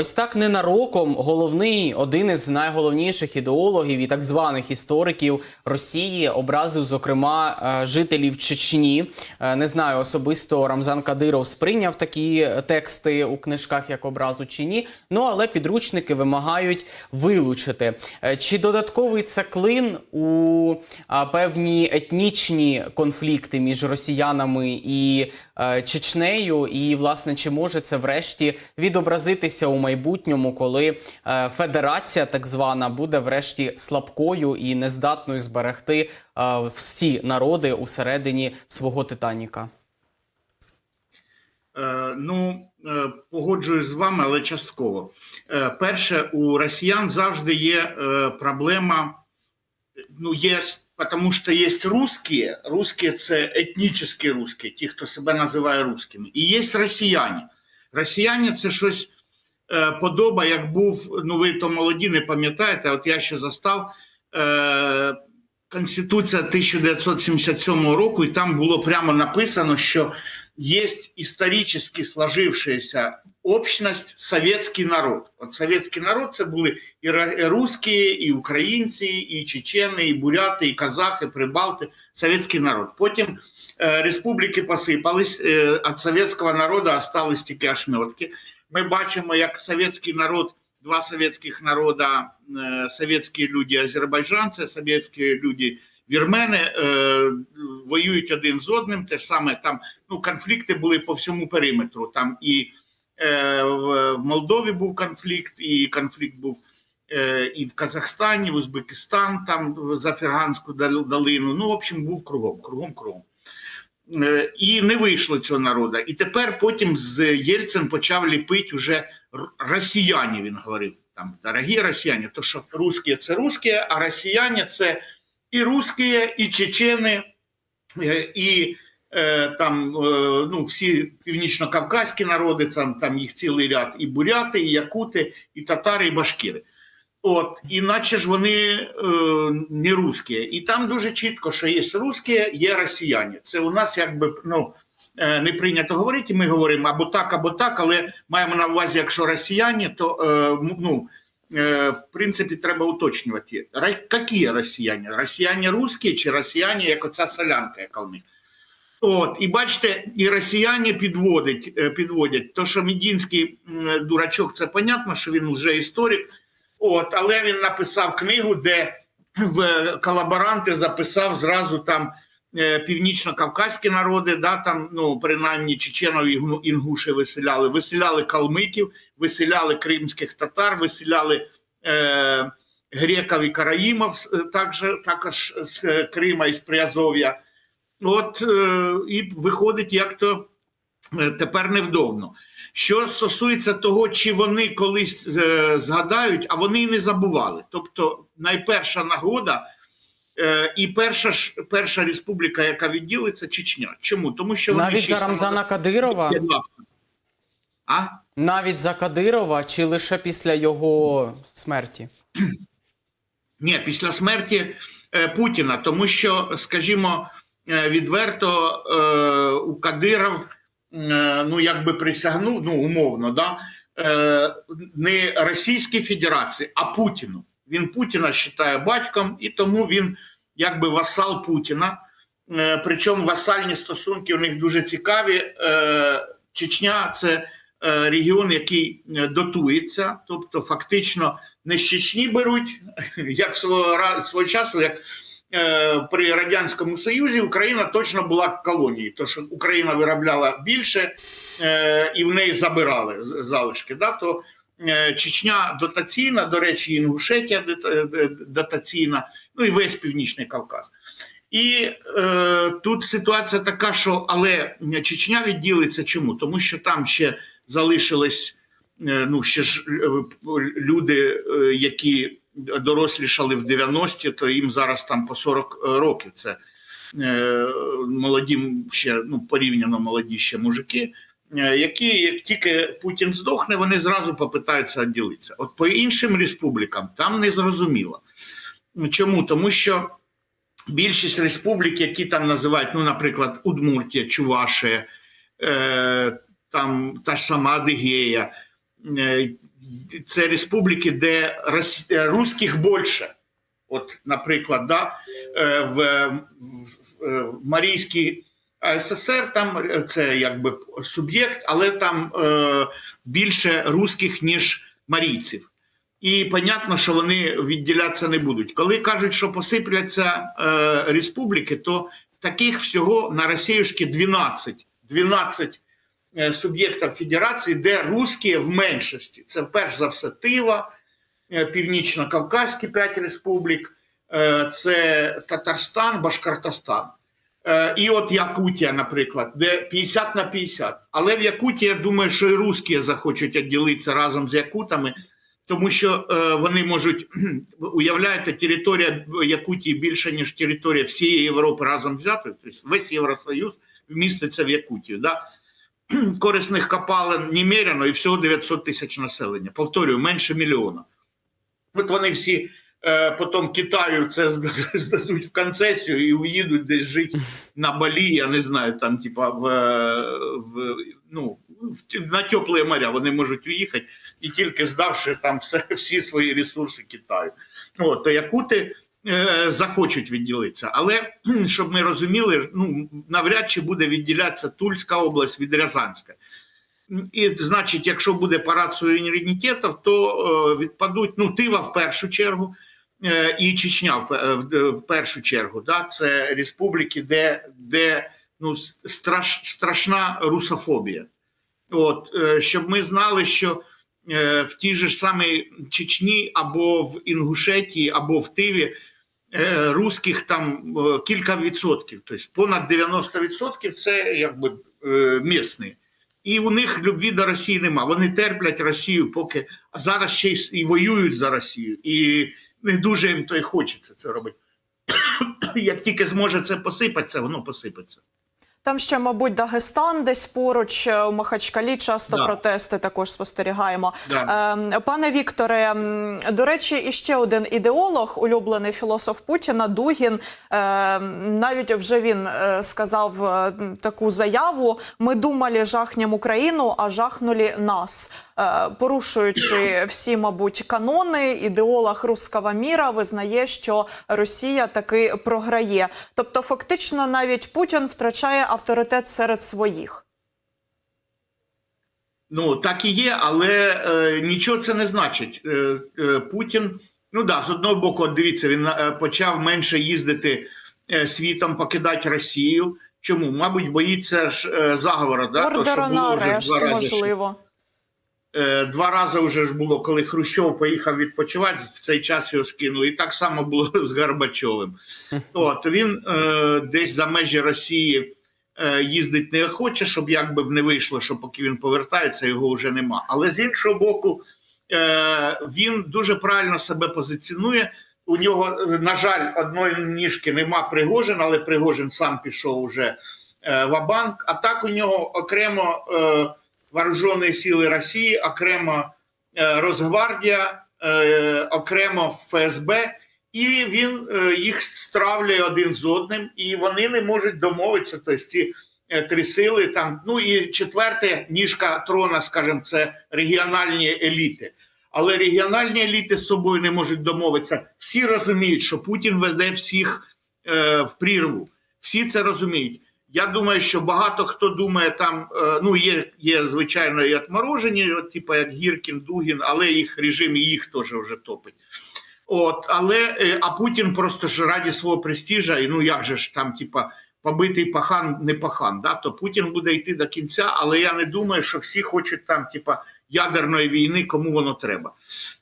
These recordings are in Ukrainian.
Ось так ненароком головний, один із найголовніших ідеологів і так званих істориків Росії образив, зокрема, е, жителів Чечні. Е, Не знаю, особисто Рамзан Кадиров сприйняв такі тексти у книжках як образу чи ні. Ну але підручники вимагають вилучити. Е, Чи додатковий це клин у певні етнічні конфлікти між росіянами і е, Чечнею? І власне чи може це врешті відобразитися у майбутньому, коли е, федерація, так звана, буде врешті слабкою і нездатною зберегти е, всі народи усередині свого Титаніка? Е, Ну, е, погоджуюсь з вами, але частково. Е, Перше, у росіян завжди є е, проблема. Ну, є, тому що є русські, русські це етнічні русські, ті, хто себе називає русскими. І є росіяни. Росіяни це щось е, подоба, як був, ну ви то молоді, не пам'ятаєте, от я ще застав. Е, Конституція 1977 року, і там було прямо написано, що є історично сложившаяся общность советский народ. От советский народ це були і русські, і українці, і чечени, і буряти, і казахи, прибалти. Советский народ. Потім е, республіки посипались, е, від совєтського народу остались тільки ошметки. Ми бачимо, як совєтський народ, два совєтських народа, е, совєтські люди азербайджанці, совєтські люди вірмени е, воюють один з одним. Те ж саме там ну, конфлікти були по всьому периметру. Там і в в Молдові був конфлікт, і конфлікт був е, і в Казахстані, в Узбекистан, там за Ферганську долину. Ну, в общем, був кругом, кругом, кругом. Е, І не вийшло цього народу. І тепер потім з Єльцин почав ліпити уже росіяни, він говорив. Там, дорогі росіяни, то що русські це русські, а росіяни це і русські, і чечени, е, і е, там е, ну, всі північно-кавказькі народи, там, там їх цілий ряд, і буряти, і якути, і татари, і башкіри. От, іначе ж вони е, не русські. І там дуже чітко, що є русські, є росіяни. Це у нас якби ну, е, не прийнято говорити, ми говоримо або так, або так, але маємо на увазі, якщо росіяни, то е, ну, е, в принципі треба уточнювати. Які росіяни? Росіяни русські чи росіяни, як оця солянка, яка в них? От, і бачите, і росіяни підводять, е, підводять. То, що Мідінський дурачок, це понятно, що він лжеісторик. От, але він написав книгу, де в колаборанти записав зразу там е, північно-кавказькі народи, да, там, ну, принаймні чеченов і Інгу- інгуші виселяли, виселяли калмиків, виселяли кримських татар, виселяли е, греків і караїмов, е, також, також з е, Крима і з Приазов'я. От е, і виходить, як то е, тепер невдовно. Що стосується того, чи вони колись е, згадають, а вони і не забували. Тобто, найперша нагода і перша ж перша республіка, яка відділиться, Чечня. Чому? Тому що вони Навіть ще за Рамзана Кадирова, А? навіть за Кадирова, чи лише після його смерті? Ні, після смерті е, Путіна, тому що, скажімо, відверто е, у Кадиров е, ну якби присягнув, ну умовно, да, е, не Російській Федерації, а Путіну. Він Путіна вважає батьком, і тому він якби васал Путіна. Е, Причому васальні стосунки у них дуже цікаві. Е, Чечня це е, регіон, який е, дотується, тобто фактично не з Чечні беруть, як свого, свого часу, як е, при Радянському Союзі Україна точно була колонією, тому що Україна виробляла більше е, і в неї забирали залишки. Да? То е, Чечня дотаційна, до речі, Інгушетія е, дотаційна, ну і весь Північний Кавказ. І е, тут ситуація така, що але Чечня відділиться чому? Тому що там ще залишились е, ну, ще ж е, люди, е, які дорослішали в 90-ті, то їм зараз там по 40 років. Це е, молоді ще ну, порівняно молоді ще мужики. е, Які як тільки Путін здохне, вони зразу попитаються відділитися. От по іншим республікам там не зрозуміло. Чому? Тому що більшість республік, які там називають, ну, наприклад, Удмуртія, Чувашія, е, там та ж сама Адигея, е, це республіки, де е, русських більше. От, наприклад, да, е, в, в, в Марійській СССР там е, це якби суб'єкт, але там е, більше русських, ніж марійців. І понятно, що вони відділятися не будуть. Коли кажуть, що посипляться е, республіки, то таких всього на Росіюшки 12. 12 е, суб'єктів федерації, де русські в меншості. Це перш за все Тива, е, Північно-Кавказькі 5 республік, е, це Татарстан, Башкортостан. І от Якутія, наприклад, де 50 на 50. Але в Якутії, я думаю, що і русські захочуть відділитися разом з якутами, тому що вони можуть, уявляєте, територія Якутії більше, ніж територія всієї Європи разом взятої, тобто весь Євросоюз вміститься в Якутію. Да? Корисних копалин немерено і всього 900 тисяч населення. Повторюю, менше мільйона. От вони всі е, потім Китаю це здадуть в концесію і уїдуть десь жити на Балі, я не знаю, там, типа, в, в, ну, в, на теплі моря вони можуть уїхати, і тільки здавши там все, всі свої ресурси Китаю. От, то якути е, захочуть відділитися. Але щоб ми розуміли, ну, навряд чи буде відділятися Тульська область від Рязанська. І, значить, якщо буде парад суверенітетів, то е, відпадуть ну, Тива в першу чергу е, і Чечня в, пе- в, в першу чергу. Да? Це республіки, де, де ну, страш, страшна русофобія. От, е, щоб ми знали, що е, в тій же самій Чечні або в Інгушетії, або в Тиві е, русських там е, кілька відсотків, тобто понад 90% це якби е, місні. І у них любві до Росії нема. Вони терплять Росію, поки а зараз ще і воюють за Росію. І не дуже їм то й хочеться це робити. Як тільки зможе це посипатися, воно посипеться. Там ще, мабуть, Дагестан десь поруч е, у Махачкалі часто Да. протести також спостерігаємо. Да. Ем, Пане Вікторе, до речі, іще один ідеолог, улюблений філософ Путіна, Дугін, ем, навіть вже він е, сказав е, таку заяву: ми думали, жахнем Україну, а жахнули нас. Е, Порушуючи всі, мабуть, канони, ідеолог руского міра визнає, що Росія таки програє. Тобто, фактично, навіть Путін втрачає авторитет серед своїх. Ну, так і є, але е, нічого це не значить. Е, е, Путін, ну да, з одного боку, дивіться, він е, почав менше їздити е, світом, покидати Росію. Чому? Мабуть, боїться ж е, заговора, да? то, що Ордера на було вже арешт, два рази. ж. можливо. Е, Два рази вже ж було, коли Хрущов поїхав відпочивати, в цей час його скинули. І так само було з Горбачовим. От він е, десь за межі Росії їздить не хоче, щоб якби б не вийшло, що поки він повертається, його вже нема. Але з іншого боку, е, він дуже правильно себе позиціонує. У нього, е, на жаль, одної ніжки нема Пригожин, але Пригожин сам пішов уже е, в Абанк. А так у нього окремо е, Вооружені сили Росії, окремо е, Росгвардія, е, окремо ФСБ, і він е, їх стравлює один з одним, і вони не можуть домовитися. Тобто ці е, три сили там. Ну і четверте ніжка трона, скажімо, це регіональні еліти. Але регіональні еліти з собою не можуть домовитися. Всі розуміють, що Путін веде всіх е, в прірву. Всі це розуміють. Я думаю, що багато хто думає там, е, ну є, є звичайно і отморожені, от, типу як Гіркін, Дугін, але їх режим і їх теж вже топить. От, але е, а Путін просто ж раді свого престижа, і ну як же ж там, типа, побитий пахан не пахан. Да? То Путін буде йти до кінця, але я не думаю, що всі хочуть там, типа, ядерної війни, кому воно треба.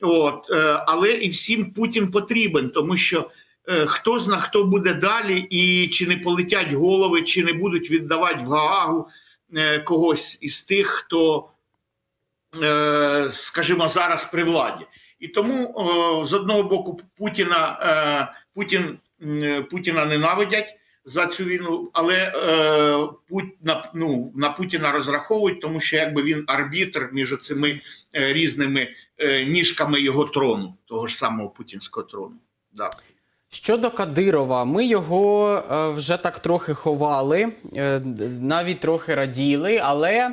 От, е, але і всім Путін потрібен, тому що е, хто зна, хто буде далі, і чи не полетять голови, чи не будуть віддавати в Гаагу когось із тих, хто, скажімо, зараз при владі. І тому з одного боку Путіна, е, Путін, Путіна ненавидять за цю війну, але е, на, ну, на Путіна розраховують, тому що якби він арбітр між цими е, різними е, ніжками його трону, того ж самого путінського трону. Да. Щодо Кадирова, ми його е, вже так трохи ховали, е, навіть трохи раділи, але Е,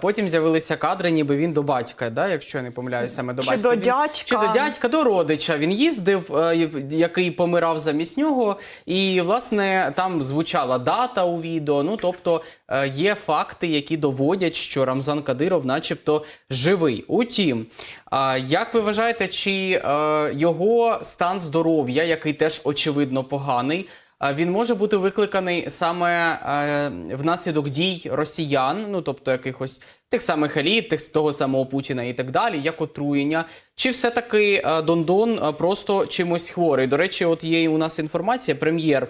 Потім з'явилися кадри, ніби він до батька, да, якщо я не помиляюсь, саме до Чи батька. до Він- дядька. Чи до дядька, до родича. Він їздив, е, який помирав замість нього. І, власне, там звучала дата у відео. Ну, тобто е, є факти, які доводять, що Рамзан Кадиров, начебто, живий. Утім, як ви вважаєте, чи е, його стан здоров'я, який теж очевидно поганий, він може бути викликаний саме е, внаслідок дій росіян, ну тобто якихось тих самих еліт, тих того самого Путіна і так далі, як отруєння. Чи все-таки е, Дондон е, просто чимось хворий? До речі, от є у нас інформація, прем'єр.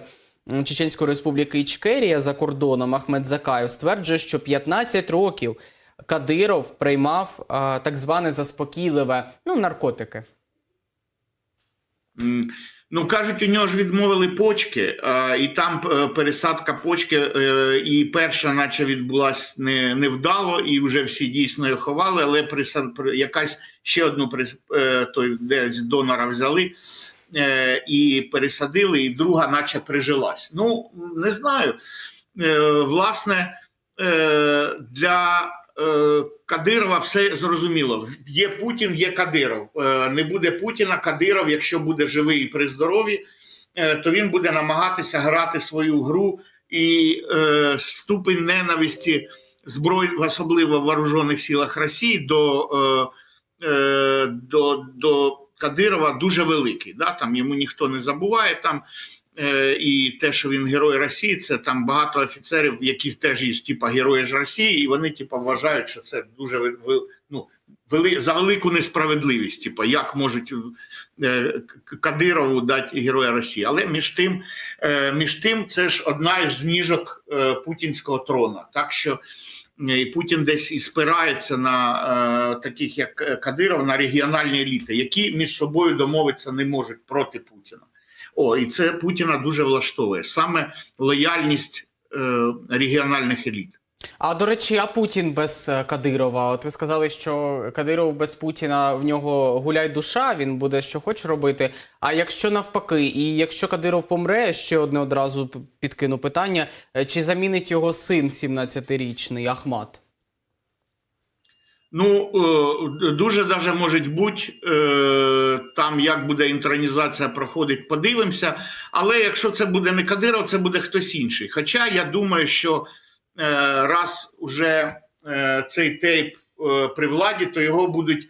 Чеченської республіки Ічкерія за кордоном Ахмед Закаєв стверджує, що 15 років Кадиров приймав так зване заспокійливе ну, наркотики. Ну, кажуть, у нього ж відмовили почки, а, і там е, пересадка почки, е, і перша, наче відбулась не, невдало, і вже всі дійсно її ховали, але присад, при- якась ще одну е, той, десь донора взяли і пересадили, і друга, наче прижилась. Ну, не знаю. Власне, для Кадирова все зрозуміло. Є Путін, є Кадиров. Е, Не буде Путіна, Кадиров, якщо буде живий і при здоров'ї, е, то він буде намагатися грати свою гру і е, ступень ненависті зброй, особливо в вооружених силах Росії, до, е, е, до, до Кадирова дуже великий. Да? Там йому ніхто не забуває. Там Е, і те, що він герой Росії, це там багато офіцерів, які теж є типа герої ж Росії, і вони типа вважають, що це дуже ну, вели, за велику несправедливість. Типа, як можуть е, Кадирову дати героя Росії. Але між тим, е, між тим, це ж одна із ніжок е, путінського трона. Так що е, і Путін десь і спирається на е, таких, як е, Кадиров, на регіональні еліти, які між собою домовитися не можуть проти Путіна. О, і це Путіна дуже влаштовує саме лояльність е, регіональних еліт. А до речі, а Путін без е, Кадирова? От ви сказали, що Кадиров без Путіна в нього гуляй душа, він буде що хоче робити. А якщо навпаки, і якщо Кадиров помре, ще одне одразу підкину питання: е, чи замінить його син 17-річний Ахмат? Ну, е, дуже даже може бути, е, там як буде інтронізація проходить, подивимося. Але якщо це буде не Кадиров, це буде хтось інший. Хоча я думаю, що е, раз уже цей тейп при владі, то його будуть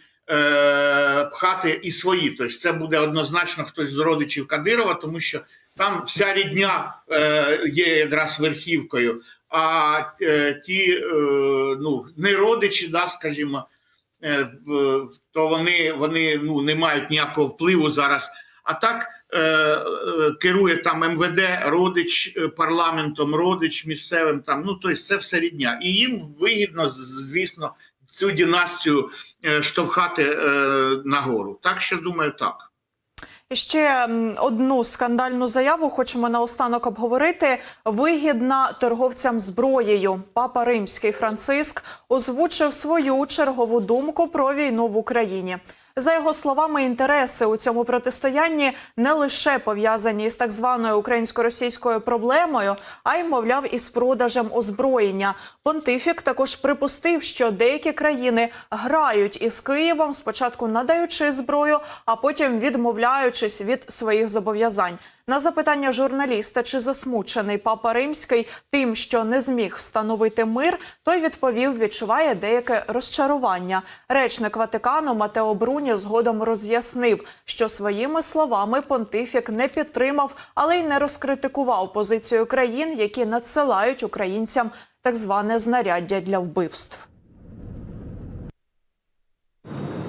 пхати і свої. Тобто це буде однозначно хтось з родичів Кадирова, тому що там вся рідня є якраз верхівкою. А е, ті, е, ну, не родичі, да, скажімо, е, то вони, вони ну, не мають ніякого впливу зараз. А так керує там МВД, родич парламентом, родич місцевим. Там, ну, тобто це все рідня. І їм вигідно, звісно, цю династію штовхати нагору. Так що думаю, так. Ще одну скандальну заяву хочемо наостанок обговорити. Вигідна торговцям зброєю. Папа Римський Франциск озвучив свою чергову думку про війну в Україні. За його словами, інтереси у цьому протистоянні не лише пов'язані з так званою українсько-російською проблемою, а й мовляв із продажем озброєння. Понтифік також припустив, що деякі країни грають із Києвом, спочатку надаючи зброю, а потім відмовляючись від своїх зобов'язань. На запитання журналіста, чи засмучений папа римський тим, що не зміг встановити мир, той відповів, відчуває деяке розчарування. Речник Ватикану Матео Бруні згодом роз'яснив, що своїми словами понтифік не підтримав, але й не розкритикував позицію країн, які надсилають українцям так зване знаряддя для вбивств.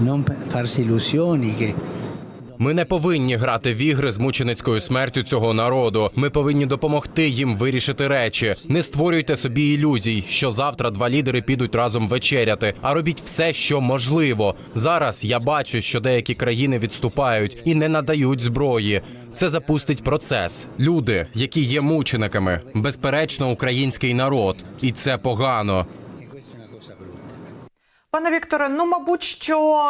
non farsi illusioni che Ми не повинні грати в ігри з мученицькою смертю цього народу. Ми повинні допомогти їм вирішити речі. Не створюйте собі ілюзій, що завтра два лідери підуть разом вечеряти, а робіть все, що можливо. Зараз я бачу, що деякі країни відступають і не надають зброї. Це запустить процес. Люди, які є мучениками, безперечно, український народ, і це погано. Пане Вікторе, ну мабуть, що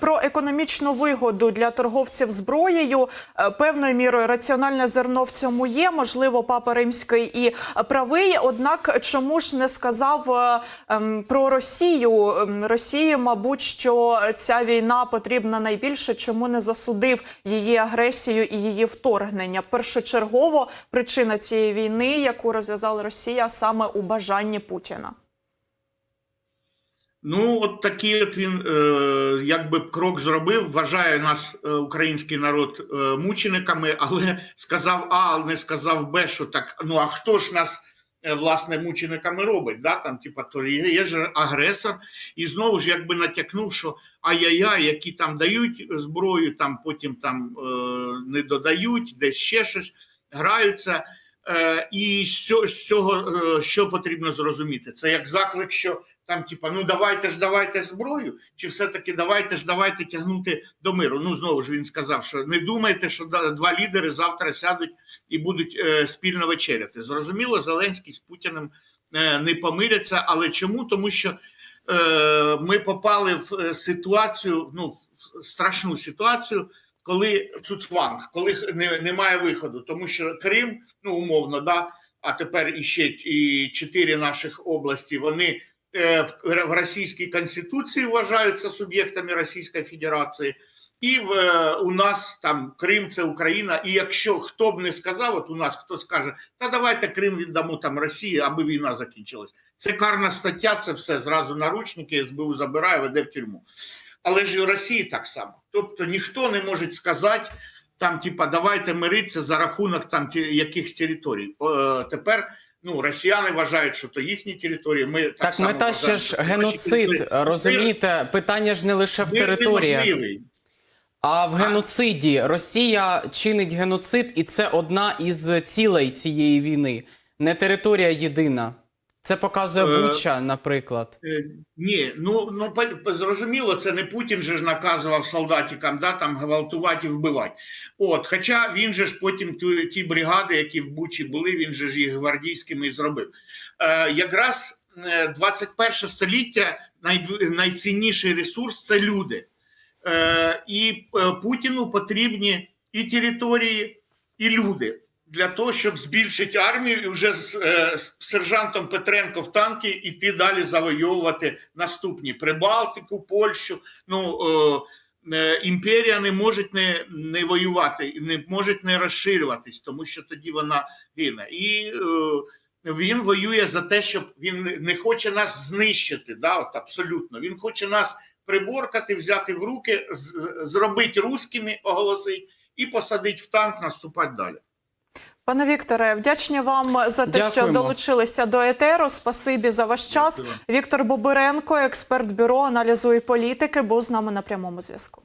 про економічну вигоду для торговців зброєю е, певною мірою раціональне зерно в цьому є. Можливо, папа римський і правий. Однак, чому ж не сказав е, ем, про Росію? Ем, Росії, мабуть, що ця війна потрібна найбільше, чому не засудив її агресію і її вторгнення. Першочергово причина цієї війни, яку розв'язала Росія, саме у бажанні Путіна. Ну, от такий от він е, якби крок зробив. Вважає нас е, український народ е, мучениками, але сказав А, але не сказав Б, що так. Ну а хто ж нас е, власне мучениками робить? Да? Там, типа, то є, є ж агресор, і знову ж якби натякнув, що ай-яй-яй, які там дають зброю, там потім там е, не додають, десь ще щось граються. Е, і з цього, е, що потрібно зрозуміти? Це як заклик, що там, типа, ну давайте ж давайте зброю, чи все-таки давайте ж давайте тягнути до миру. Ну знову ж він сказав, що не думайте, що два лідери завтра сядуть і будуть е, спільно вечеряти. Зрозуміло, Зеленський з Путіним е, не помиряться. Але чому? Тому що е, ми попали в е, ситуацію, ну в страшну ситуацію. Коли цуцванг, коли не, немає виходу, тому що Крим, ну умовно, да, а тепер іще і чотири наших області, вони в, в Російській Конституції вважаються суб'єктами Російської Федерації, і в, е, у нас там Крим це Україна. І якщо хто б не сказав, от у нас хто скаже, та давайте Крим віддамо там Росії, аби війна закінчилась. Це карна стаття, це все зразу наручники, СБУ забирає, веде в тюрму. Але ж і в Росії так само. Тобто ніхто не може сказати, там, типа, давайте миритися за рахунок там якихось територій. О, е, тепер ну, росіяни вважають, що то їхні території. Ми так, Так, само мета вважаємо, ще ж геноцид. Розумієте, питання ж не лише в територіях. А в геноциді Росія чинить геноцид, і це одна із цілей цієї війни. Не територія єдина. Це показує Е, Буча, наприклад. Е, Ні, ну ну зрозуміло, це не Путін же ж наказував солдатикам, да, там гвалтувати і вбивати. От, хоча він же ж потім ту, ті бригади, які в Бучі були, він же ж їх гвардійськими і зробив. Е, якраз е, 21 століття най, найцінніший ресурс це люди. Е, і е, Путіну потрібні і території, і люди для того, щоб збільшити армію і вже з, е, сержантом Петренко в танки іти далі завойовувати наступні Прибалтику, Польщу. Ну е, е, імперія не може не, не воювати, не може не розширюватись, тому що тоді вона гине. І е, він воює за те, щоб він не- хоче нас знищити. Да, от абсолютно. Він хоче нас приборкати, взяти в руки, зробити русскими, оголосить і посадити в танк, наступати далі. Пане Вікторе, вдячні вам за те, що долучилися до етеру. Спасибі за ваш час. Дякую. Віктор Бобиренко, експерт бюро аналізу і політики, був з нами на прямому зв'язку.